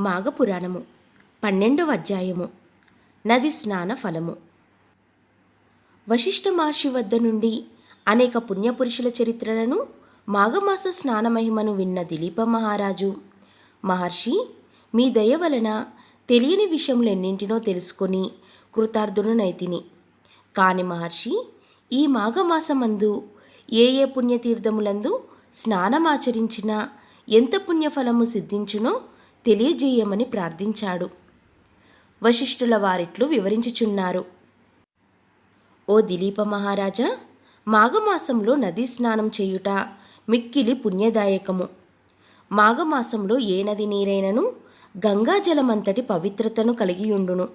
మాఘపురాణము పన్నెండవ అధ్యాయము నది స్నాన ఫలము. వశిష్ఠ మహర్షి వద్ద నుండి అనేక పుణ్యపురుషుల చరిత్రలను మాఘమాస స్నాన మహిమను విన్న దిలీప మహారాజు. మహర్షి మీ దయ వలన తెలియని విషయములెన్నింటినో తెలుసుకొని కృతార్థునైతిని కాని మహర్షి ఈ మాఘమాసమందు ఏ ఏ పుణ్యతీర్థములందు స్నానమాచరించినా ఎంత పుణ్యఫలము సిద్ధించునో తెలియజేయమని ప్రార్థించాడు. వశిష్ఠుల వారిట్లు వివరించుచున్నారు. ఓ దిలీప మహారాజా మాఘమాసంలో నదీ స్నానం చేయుట మిక్కిలి పుణ్యదాయకము. మాఘమాసంలో ఏ నది నీరైనను గంగాజలమంతటి పవిత్రతను కలిగియుండును.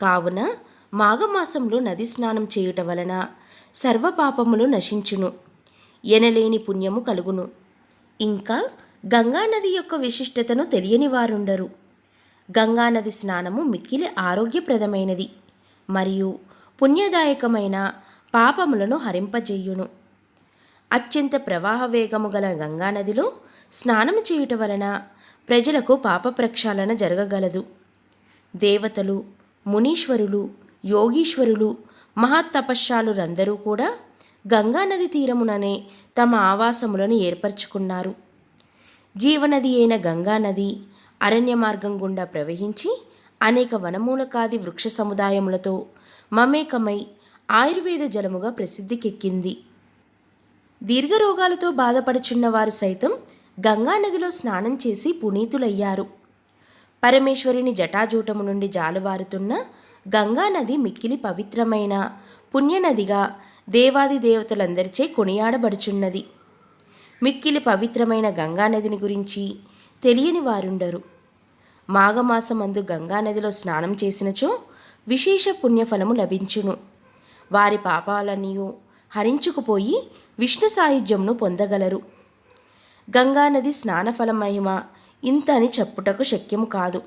కావున మాఘమాసంలో నది స్నానం చేయుట వలన సర్వపాపములు నశించును. ఎనలేని పుణ్యము కలుగును. ఇంకా గంగానది యొక్క విశిష్టతను తెలియని వారుండరు. గంగానది స్నానము మిక్కిలి ఆరోగ్యప్రదమైనది. మరియు పుణ్యదాయకమైన పాపములను హరింపజేయును. అత్యంత ప్రవాహ వేగము గల గంగానదిలో స్నానము చేయుట వలన ప్రజలకు పాప ప్రక్షాళన జరగగలదు. దేవతలు మునీశ్వరులు యోగీశ్వరులు మహాతపశ్శాలురందరూ కూడా గంగానది తీరముననే తమ ఆవాసములను ఏర్పరచుకున్నారు. జీవనది అయిన గంగానది అరణ్య మార్గం గుండా ప్రవహించి అనేక వనమూలకాది వృక్ష సముదాయములతో మమేకమై ఆయుర్వేద జలముగా ప్రసిద్ధికెక్కింది. దీర్ఘరోగాలతో బాధపడుచున్న వారు సైతం గంగానదిలో స్నానం చేసి పునీతులయ్యారు. పరమేశ్వరుని జటాజూటము నుండి జాలువారుతున్న గంగానది మిక్కిలి పవిత్రమైన పుణ్యనదిగా దేవాది దేవతలందరిచే కొనియాడబడుచున్నది. మిక్కిలి పవిత్రమైన గంగానదిని గురించి తెలియని వారుండరు. మాఘమాసమందు గంగానదిలో స్నానం చేసినచో విశేష పుణ్యఫలము లభించును. వారి పాపాలన్నీయు హరించుకుపోయి విష్ణు సాయుధ్యంను పొందగలరు. గంగానది స్నానఫల మహిమ ఇంత అని చెప్పుటకు శక్యము కాదు.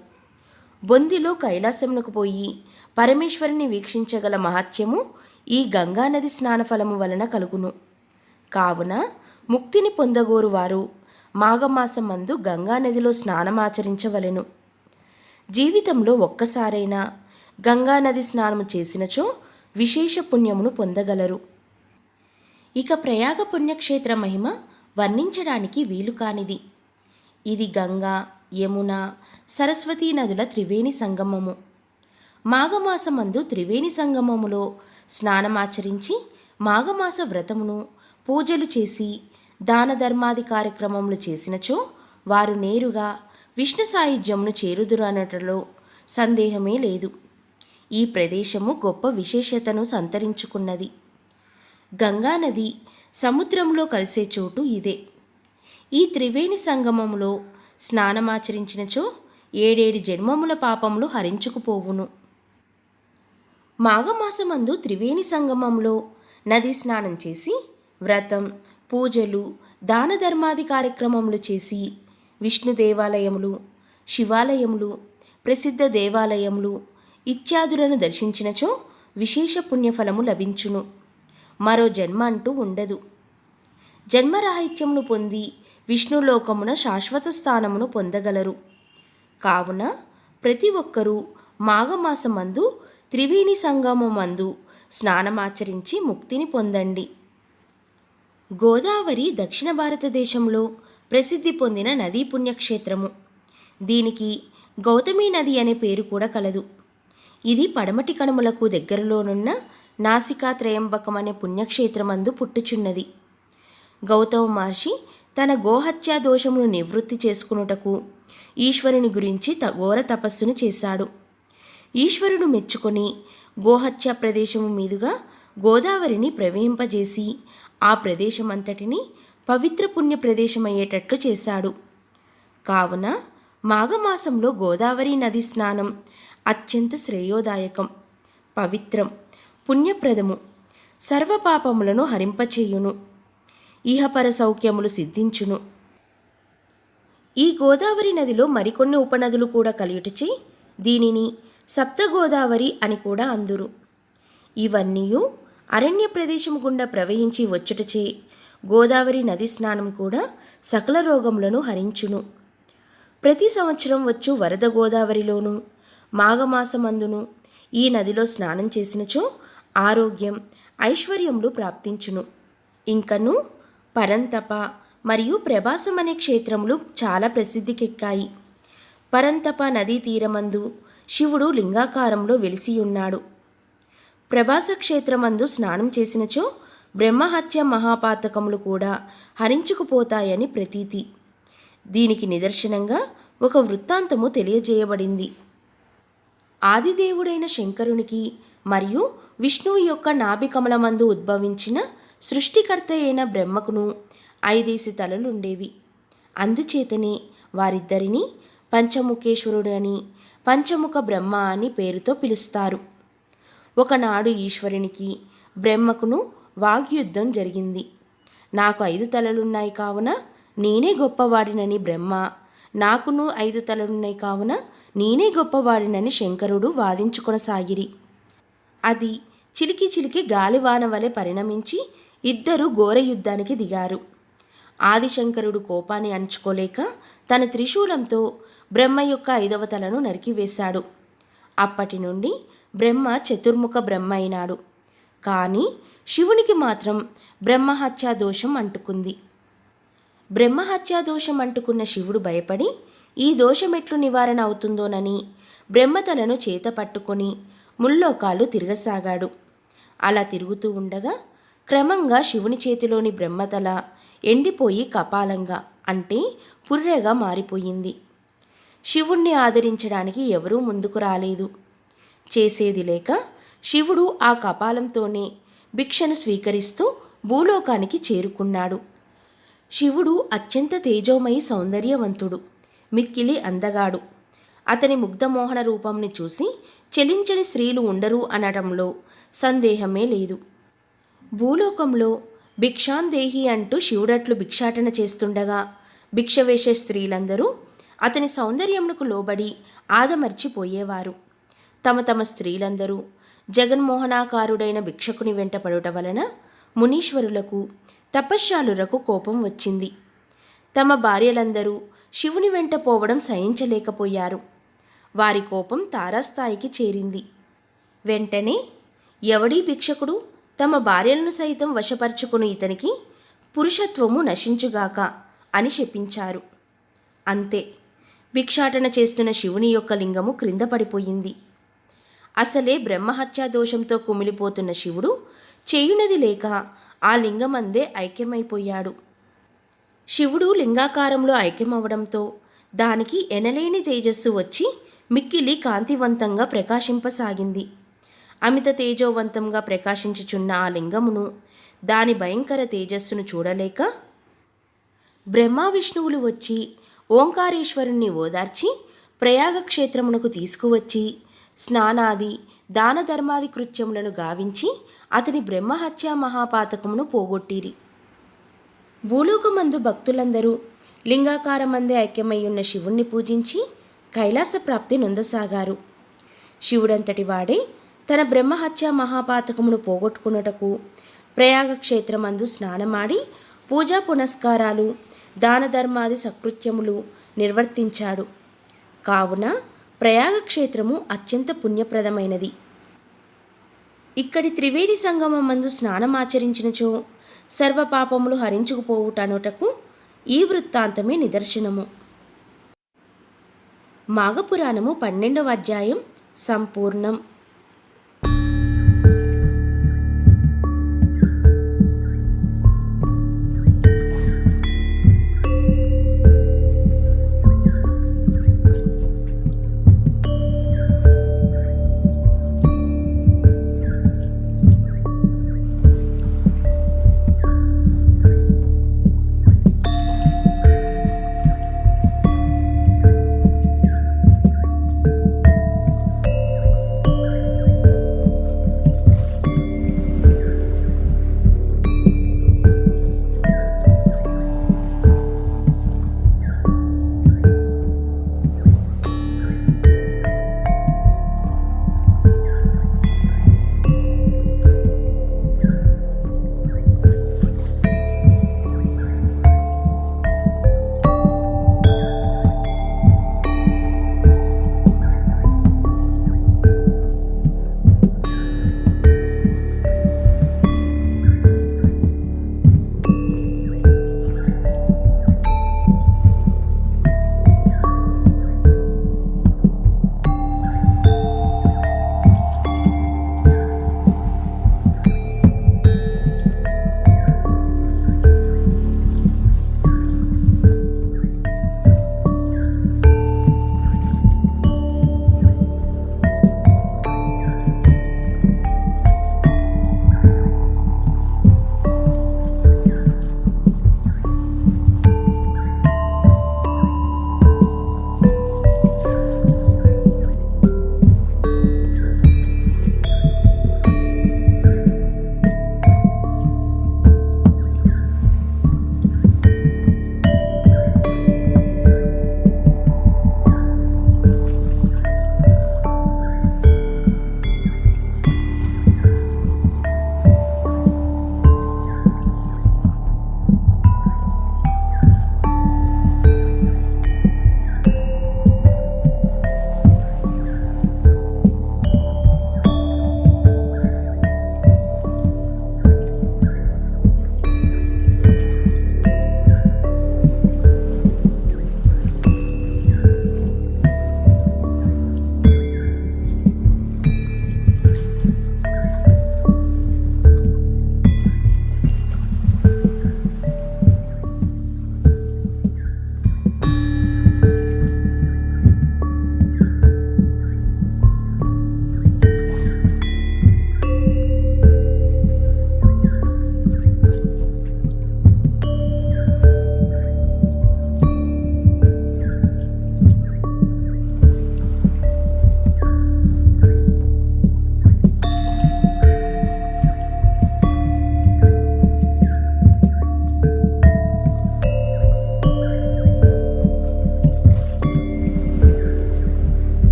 బొందిలో కైలాసమునకు పోయి పరమేశ్వరుని వీక్షించగల మహత్యము ఈ గంగానది స్నానఫలము వలన కలుగును. కావున ముక్తిని పొందగోరు వారు మాఘమాసమందు గంగానదిలో స్నానమాచరించవలెను. జీవితంలో ఒక్కసారైనా గంగానది స్నానము చేసినచో విశేష పుణ్యమును పొందగలరు. ఇక ప్రయాగ పుణ్యక్షేత్ర మహిమ వర్ణించడానికి వీలు కానిది. ఇది గంగా యమున సరస్వతీ నదుల త్రివేణి సంగమము. మాఘమాసమందు త్రివేణి సంగమములో స్నానమాచరించి మాఘమాస వ్రతమును పూజలు చేసి దాన ధర్మాది కార్యక్రమములు చేసినచో వారు నేరుగా విష్ణు సాయుధ్యమును చేరుదురు అనటలో సందేహమే లేదు. ఈ ప్రదేశము గొప్ప విశేషతను సంతరించుకున్నది. గంగానది సముద్రంలో కలిసే చోటు ఇదే. ఈ త్రివేణి సంగమములో స్నానమాచరించినచో ఏడేడు జన్మముల పాపములు హరించుకుపోవును మాఘమాసమందు త్రివేణి సంగమంలో నది స్నానం చేసి వ్రతం పూజలు దాన ధర్మాది కార్యక్రమములు చేసి విష్ణు దేవాలయములు శివాలయములు ప్రసిద్ధ దేవాలయములు ఇత్యాదులను దర్శించినచో విశేష పుణ్యఫలము లభించును. మరో జన్మ అంటూ ఉండదు. జన్మరాహిత్యమును పొంది విష్ణులోకమున శాశ్వత స్థానమును పొందగలరు. కావున ప్రతి ఒక్కరూ మాఘమాసమందు త్రివేణి సంగమమందు స్నానమాచరించి ముక్తిని పొందండి. గోదావరి దక్షిణ భారతదేశంలో ప్రసిద్ధి పొందిన నదీ పుణ్యక్షేత్రము. దీనికి గౌతమి నది అనే పేరు కూడా కలదు. ఇది పడమటి కనుమలకు దగ్గరలోనున్న నాసికా త్రయంబకం అనే పుణ్యక్షేత్రమందు పుట్టుచున్నది. గౌతమ మహర్షి తన గోహత్యా దోషమును నివృత్తి చేసుకునుటకు ఈశ్వరుని గురించి త ఘోర తపస్సును చేశాడు. ఈశ్వరుడు మెచ్చుకొని గోహత్య ప్రదేశము మీదుగా గోదావరిని ప్రవహింపజేసి ఆ ప్రదేశమంతటిని పవిత్ర పుణ్య ప్రదేశమయ్యేటట్లు చేశాడు. కావున మాఘమాసంలో గోదావరి నది స్నానం అత్యంత శ్రేయోదాయకం. పవిత్రం పుణ్యప్రదము. సర్వపాపములను హరింపచేయును. ఇహపర సౌఖ్యములు సిద్ధించును. ఈ గోదావరి నదిలో మరికొన్ని ఉపనదులు కూడా కలియుటచే దీనిని సప్తగోదావరి అని కూడా అందురు. ఇవన్నీ అరణ్య ప్రదేశం గుండా ప్రవహించి వచ్చటచే గోదావరి నది స్నానం కూడా సకల రోగములను హరించును. ప్రతి సంవత్సరం వచ్చు వరద గోదావరిలోను మాఘమాసమందును ఈ నదిలో స్నానం చేసినచో ఆరోగ్యం ఐశ్వర్యములు ప్రాప్తించును. ఇంకను పరంతప మరియు ప్రభాసం అనే క్షేత్రములు చాలా ప్రసిద్ధికెక్కాయి. పరంతప నదీ తీరమందు శివుడు లింగాకారంలో వెలిసి ఉన్నాడు ప్రభాస క్షేత్రమందు స్నానం చేసినచో బ్రహ్మహత్య మహాపాతకములు కూడా హరించుకుపోతాయని ప్రతీతి. దీనికి నిదర్శనంగా ఒక వృత్తాంతము తెలియజేయబడింది. ఆదిదేవుడైన శంకరునికి మరియు విష్ణువు యొక్క నాభికమలమందు ఉద్భవించిన సృష్టికర్త అయిన బ్రహ్మకును ఐదేసి తలలుండేవి. అందుచేతనే వారిద్దరిని పంచముఖేశ్వరుడు అని పంచముఖ బ్రహ్మ అని పేరుతో పిలుస్తారు. ఒకనాడు ఈశ్వరునికి బ్రహ్మకును వాగ్యుద్ధం జరిగింది. నాకు ఐదు తలలున్నాయి కావున నేనే గొప్పవాడినని బ్రహ్మ. నాకును ఐదు తలలున్నాయి కావున నేనే గొప్పవాడినని శంకరుడు వాదించుకొనసాగిరి. అది చిలికి చిలికి గాలివాన వలె పరిణమించి ఇద్దరు ఘోర యుద్ధానికి దిగారు. ఆదిశంకరుడు కోపాన్ని అణుచుకోలేక తన త్రిశూలంతో బ్రహ్మ యొక్క ఐదవ తలను నరికివేశాడు. అప్పటి నుండి బ్రహ్మ చతుర్ముఖ బ్రహ్మ అయినాడు కానీ శివునికి మాత్రం బ్రహ్మహత్యా దోషం అంటుకుంది. బ్రహ్మహత్యా దోషం అంటుకున్న శివుడు భయపడి ఈ దోషం ఎట్లు నివారణ అవుతుందోనని బ్రహ్మతలను చేత పట్టుకొని ముల్లోకాలు తిరగసాగాడు. అలా తిరుగుతూ ఉండగా క్రమంగా శివుని చేతిలోని బ్రహ్మతల ఎండిపోయి కపాలంగా అంటే పుర్రెగా మారిపోయింది. శివుణ్ణి ఆదరించడానికి ఎవరూ ముందుకు రాలేదు. చేసేది లేక శివుడు ఆ కపాలంతోనే భిక్షను స్వీకరిస్తూ భూలోకానికి చేరుకున్నాడు. శివుడు అత్యంత తేజోమయి సౌందర్యవంతుడు మిక్కిలి అందగాడు. అతని ముగ్ధమోహన రూపంని చూసి చెలించని స్త్రీలు ఉండరు అనడంలో సందేహమే లేదు. భూలోకంలో భిక్షాందేహి అంటూ శివుడట్లు భిక్షాటన చేస్తుండగా భిక్ష వేసే స్త్రీలందరూ అతని సౌందర్యమునకు లోబడి ఆదమర్చిపోయేవారు. తమ తమ స్త్రీలందరూ జగన్మోహనాకారుడైన భిక్షకుని వెంట పడుట వలన మునీశ్వరులకు తపశ్శాలులకు కోపం వచ్చింది. తమ భార్యలందరూ శివుని వెంట పోవడం సహించలేకపోయారు. వారి కోపం తారాస్థాయికి చేరింది. వెంటనే ఎవడీ భిక్షకుడు తమ భార్యలను సైతం వశపరుచుకుని ఇతనికి పురుషత్వము నశించుగాక అని శపించారు అంతే. భిక్షాటన చేస్తున్న శివుని యొక్క లింగము క్రింద పడిపోయింది. అసలే బ్రహ్మహత్యా దోషంతో కుమిలిపోతున్న శివుడు చేయునది లేక ఆ లింగమందే ఐక్యమైపోయాడు. శివుడు లింగాకారంలో ఐక్యమవడంతో దానికి ఎనలేని తేజస్సు వచ్చి మిక్కిలి కాంతివంతంగా ప్రకాశింపసాగింది. అమిత తేజోవంతంగా ప్రకాశించుచున్న ఆ లింగమును దాని భయంకర తేజస్సును చూడలేక బ్రహ్మ విష్ణువులు వచ్చి ఓంకారేశ్వరుణ్ణి ఓదార్చి ప్రయాగ క్షేత్రమునకు తీసుకువచ్చి స్నానాది దాన ధర్మాది కృత్యములను గావించి అతని బ్రహ్మహత్యా మహాపాతకమును పోగొట్టిరి. భూలోకమందు భక్తులందరూ లింగాకారమందే ఐక్యమయ్యున్న శివుణ్ణి పూజించి కైలాస ప్రాప్తి నొందసాగారు. శివుడంతటి వాడే తన బ్రహ్మహత్యా మహాపాతకమును పోగొట్టుకున్నటకు ప్రయాగ క్షేత్రమందు స్నానమాడి పూజా పునస్కారాలు దాన ధర్మాది సకృత్యములు నిర్వర్తించాడు. కావున ప్రయాగ క్షేత్రము అత్యంత పుణ్యప్రదమైనది. ఇక్కడి త్రివేణి సంగమం మందు స్నానమాచరించినచో సర్వపాపములు హరించుకుపోవుటనుటకు ఈ వృత్తాంతమే నిదర్శనము. మాఘపురాణము పన్నెండవ అధ్యాయం సంపూర్ణం.